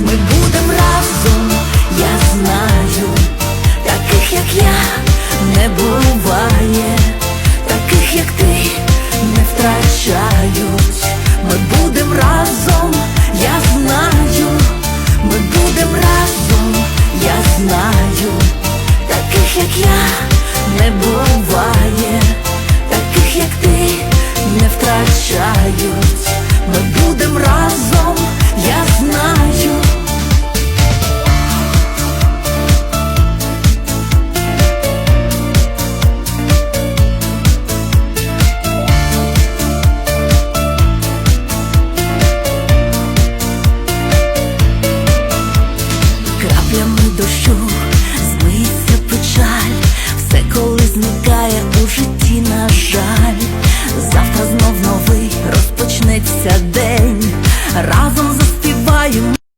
ми будем разом, я знаю, таких як я не буває, таких як ти не втрачають. Ми будем разом, я знаю, ми будем разом, я знаю, таких як я не буває, таких як ти не втрачають. краплями дощу змиться печаль, все коли зникає у житті, на жаль, завтра знов новий розпочнеться день.